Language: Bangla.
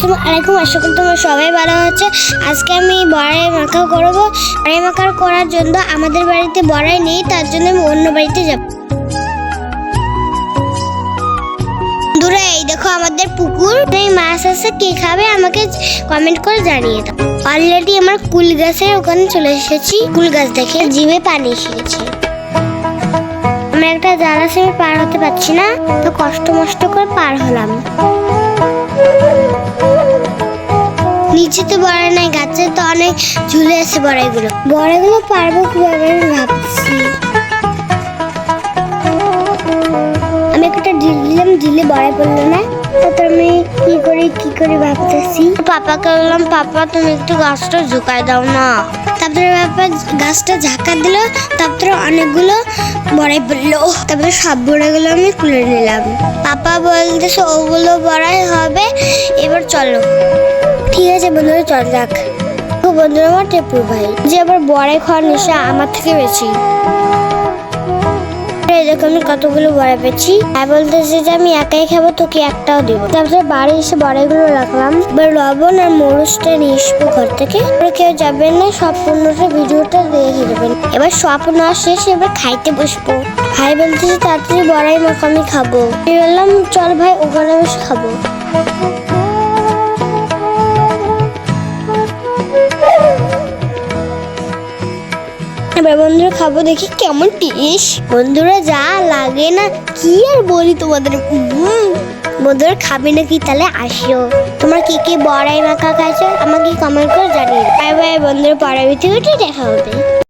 আসসালামু আলাইকুম, আশা করি তোমরা সবাই ভালো আছে। আজকে আমি বড়াই মাখা করব। বড়াই মাখা করার জন্য আমাদের বাড়িতে বড়াই নেই, তার জন্য আমি অন্য বাড়িতে যাব। দূরে এই দেখো আমাদের পুকুর। এই মাছ আছে, কে খাবে আমাকে কমেন্ট করে জানিয়ে দাও। অলরেডি আমার কুল গাছের ওখানে চলে এসেছি। কুল গাছ দেখে জিভে পানি এসে গেছে আমরা একটা জাল আছে আমি পার হতে পারছি না, তো কষ্ট মষ্ট করে পার হলাম। তো বড় নাই, গাছে তো অনেক ঝুলে আছে বড়াইগুলো। বড়াইগুলো পারব কীভাবে আমি ভাবছি। আমি একটা ঢিল দিলাম ঢিলে বড়াই পড়ল না। তারপর আমি কি করি, কি করে ভাবতেছি? পাপাকে বললাম, পাপা, তুমি একটু গাছটা ঝুঁকাই দাও না। তারপরে বাবা গাছটা ঝাঁকা দিল, তারপরে অনেকগুলো বড়াই পড়ল। তারপরে সব বড়াইগুলো আমি তুলে নিলাম। পাপা বলতেছে, ওগুলো বড়াই হবে, এবার চলো। ঠিক আছে বন্ধুরা চল যাক। বন্ধুরা আমার টেপু ভাই, যে আবার বড়াই খাওয়ার নেশা আমার থেকে বেশি। দেখো আমি কতগুলো বড়াই পেয়েছি? আর বলতেছে যে আমি একাই খাব, তোকে একটাও দিব তারপরে বাড়ি এসে বড়াইগুলো রাখলাম। এবার লবণ আর মরুচটা নিয়ে আসব ঘর থেকে। কেউ যাবেন না সম্পূর্ণটা ভিডিওটা দেখে দেবেন। এবার স্বপ্ন শেষ, এবার খাইতে বসবো। ভাই বলতেছে, তাড়াতাড়ি বড়াই মাখা, আমি খাব। আমি বললাম, চল ভাই, ওখানে বসে খাব। এবার বন্ধুরা খাব দেখি কেমন টেস্ট বন্ধুরা যা লাগে না, কি আর বলি তোমাদের? বন্ধুরা খাবে নাকি? তাহলে আসিও। তোমার কি কি বড়াই মাখা খাইছো, আমাকে কমেন্ট করে জানিয়ে বাই বাই বন্ধুরা পরের ভিডিওতে দেখা হবে।